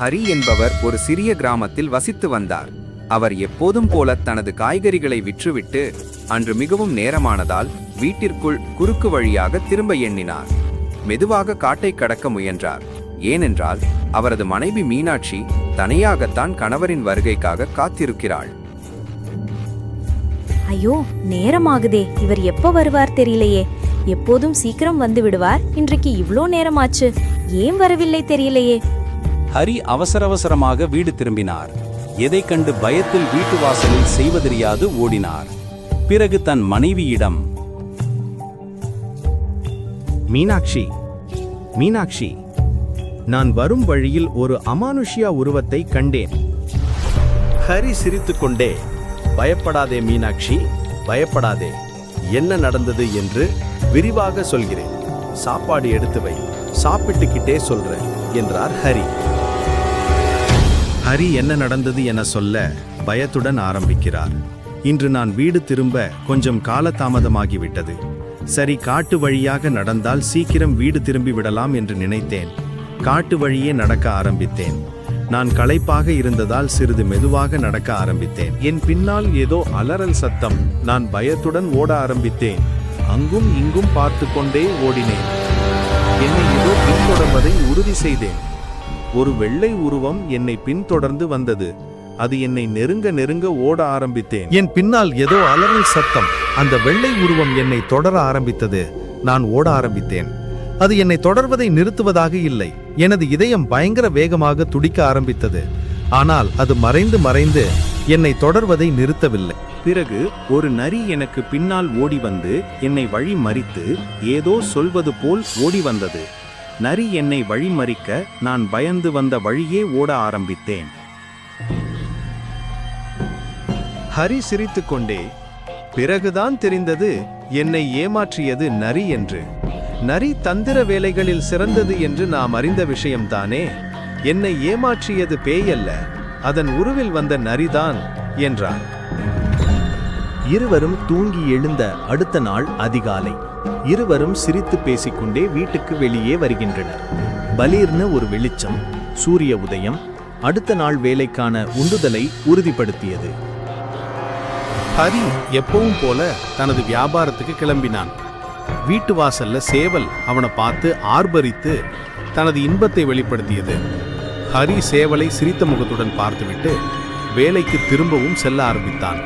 ஹரி என்பவர் ஒரு சிறிய கிராமத்தில் வசித்து வந்தார். அவர் எப்போதும் போல தனது காய்கறிகளை விற்றுவிட்டு அன்று மிகவும் நேரமானதால் வீட்டிற்குள் குறுக்கு வழியாக திரும்ப எண்ணினார். மெதுவாக காட்டை கடக்க முயன்றார். ஏனென்றால் அவரது மனைவி மீனாட்சி தனியாகத்தான் கணவரின் வருகைக்காக காத்திருக்கிறாள். ஐயோ நேரமாகுதே. இவர் எப்ப வருவார் தெரியலையே. எப்போதும் சீக்கிரம் வந்து விடுவார். இன்றைக்கு இவ்ளோ நேரமாச்சு. ஏன் வரவில்லை தெரியலையே. ஹரி அவசர அவசரமாக வீடு திரும்பினார். எதைக் கண்டு பயத்தில் வீட்டு வாசலில் செய்வதறியாது ஓடினார். பிறகு தன் மனைவியிடம் மீனாட்சி மீனாட்சி நான் வரும் வழியில் ஒரு அமானுஷ்யா உருவத்தை கண்டேன். ஹரி சிரித்துக்கொண்டே பயப்படாதே மீனாட்சி பயப்படாதே. என்ன நடந்தது என்று விரிவாக சொல்கிறேன். சாப்பாடு எடுத்து வை. சாப்பிட்டுக்கிட்டே சொல்றேன் என்றார் ஹரி. ஹரி என்ன நடந்தது என சொல்ல பயத்துடன் ஆரம்பிக்கிறார். இன்று நான் வீடு திரும்ப கொஞ்சம் காலதாமதமாகிவிட்டது. சரி காட்டு வழியாக நடந்தால் சீக்கிரம் வீடு திரும்பி விடலாம் என்று நினைத்தேன். காட்டு வழியே நடக்க ஆரம்பித்தேன். நான் களைப்பாக இருந்ததால் சிறிது மெதுவாக நடக்க ஆரம்பித்தேன். என் பின்னால் ஏதோ அலறல் சத்தம். நான் பயத்துடன் ஓட ஆரம்பித்தேன். அங்கும் இங்கும் பார்த்து கொண்டே ஓடினேன். என்னை ஏதோ பின்தொடர்வதை உறுதி செய்தேன். ஒரு வெள்ளை உருவம் என்னை பின்தொடர்ந்து வந்தது. அது என்னை நெருங்க நெருங்க ஓட ஆரம்பித்தேன். என் பின்னால் ஏதோ அலறல் சத்தம். அந்த வெள்ளை உருவம் என்னை தொடர ஆரம்பித்தது. நான் ஓட ஆரம்பித்தேன். அது என்னை தொடர்வதை நிறுத்துவதாக இல்லை. எனது இதயம் பயங்கர வேகமாக துடிக்க ஆரம்பித்தது. ஆனால் அது மறைந்து மறைந்து என்னை தொடர்வதை நிறுத்தவில்லை. பிறகு ஒரு நரி எனக்கு பின்னால் ஓடி வந்து என்னை வழி மறித்து ஏதோ சொல்வது போல் ஓடி வந்தது. நரி என்னை வழிமறிக்க நான் பயந்து வந்த வழியே ஓட ஆரம்பித்தேன். ஹரி சிரித்துக்கொண்டே பிறகுதான் தெரிந்தது என்னை ஏமாற்றியது நரி என்று. நரி தந்திர வேலைகளில் சிறந்தது என்று நாம் அறிந்த விஷயம்தானே. என்னை ஏமாற்றியது பேயல்ல அதன் உருவில் வந்த நரிதான் என்றான். இருவரும் தூங்கி எழுந்த அடுத்த நாள் அதிகாலை. இருவரும் சிரித்து பேசிக்கொண்டே வீட்டுக்கு வெளியே வருகின்றனர். பலீர்னு ஒரு வெளிச்சம் சூரிய உதயம் அடுத்த நாள் வேலைக்கான உந்துதலை உறுதிப்படுத்தியது. ஹரி எப்பவும் போல தனது வியாபாரத்துக்கு கிளம்பினான். வீட்டு வாசல்ல சேவல் அவனை பார்த்து ஆர்ப்பரித்து தனது இன்பத்தை வெளிப்படுத்தியது. ஹரி சேவலை சிரித்த முகத்துடன் பார்த்துவிட்டு வேலைக்கு திரும்பவும் செல்ல ஆரம்பித்தான்.